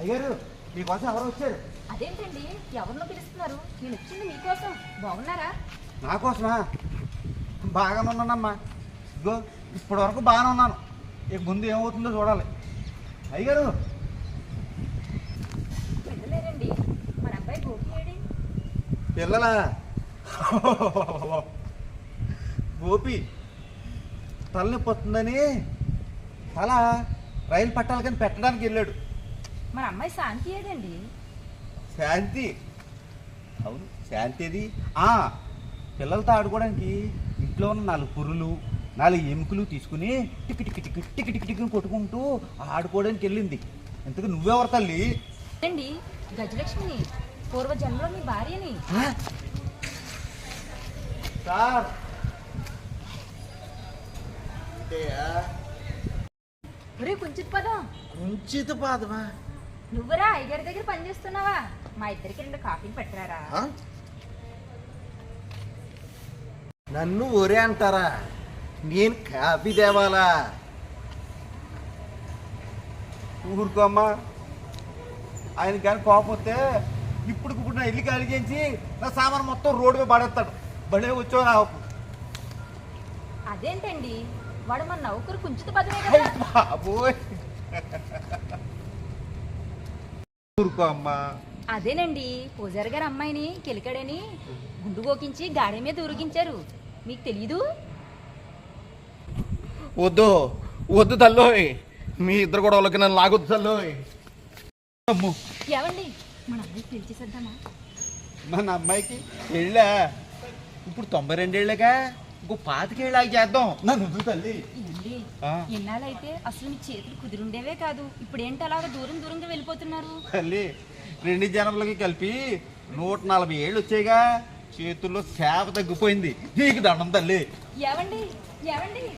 అయ్యారు మీకోసం ఎవరు వచ్చారు? అదేంటండి? ఎవరినో పిలుస్తున్నారు? నేను వచ్చింది మీకోసం. బాగున్నారా? నా కోసమా? బాగానే ఉన్నానమ్మా. ఇగో ఇప్పటి వరకు బాగానే ఉన్నాను. ఇక ముందు ఏమవుతుందో చూడాలి. అయ్యారు పిల్లలేరండి మన అబ్బాయి గోపి ఏడి? పిల్లలా? గోపి తలనొప్పి వస్తుందని? తల రైలు పట్టాలి కానీ పెట్టడానికి వెళ్ళాడు. మన అమ్మాయి శాంతి ఏదండి? శాంతి. అవును శాంతి అది. ఆ, పిల్లలతో ఆడుకోవడానికి ఇంట్లో ఉన్న నాలుగు పురులు నాలుగు ఎముకలు తీసుకుని టిక్ టిక్ టిక్ టిక్ టిక్ టిక్ కొట్టుకుంటూ ఆడుకోవడానికి వెళ్ళింది. ఇంతకు నువ్వెవరు తల్లి? అండి గజలక్ష్మిని పూర్వ జన్మలో మీ భార్యని? సార్. ఒరే కొంచెం పదం. కుంచిత పాదమా? నువ్వురా అయ్యగారి దగ్గర పనిచేస్తున్నావా మా ఇద్దరికి రెండు కాఫీలు పెట్టరారా? ఆ? నన్ను ఒరే అంటారా? నేను కాఫీ తేవాలా? ఊరుకోమ్మా ఆయన కానీ కోపం వస్తే ఇప్పుడు ఇప్పుడు నా ఇల్లు ఖాళీ నా సామాన్ మొత్తం రోడ్డు మీద పడేస్తాడు. బడే వచ్చావు నా అదేంటండి? వాడు మన నౌకరు కుంచుత పదమే కదా. బాబోయ్. ఊరుకో అమ్మా. అదేనండి పూజారి గారు అమ్మాయిని కెలికడని గుండు గోకించి గాడి మీద ఊరిగించారు మీకు తెలీదు? వద్దు వద్దు తల్లోయ్. మీ ఇద్దరు గొడవలకి నన్ను లాగొద్దు తల్లోయ్. అమ్ము. ఏమండి మన అబ్బాయి పిలిచేసేద్దామా మన అమ్మాయికి వెళ్ళా ఇప్పుడు తొంభై రెండేళ్ళగా ఇంకో పాతికేళ్ళకి చేద్దాం. నన్ను వద్దు తల్లి. ఎన్నాళ్ళైతే అసలు మీ చేతులు కుదిరుండేవే కాదు. ఇప్పుడు ఏంటి అలాగ దూరం దూరంగా వెళ్ళిపోతున్నారు? తల్లి రెండు జనములకి కలిపి నూట నలభై ఏళ్ళు వచ్చాయిగా. చేతుల్లో సేవ తగ్గిపోయింది. నీకు దండం తల్లి. ఏవండి? ఏవండి?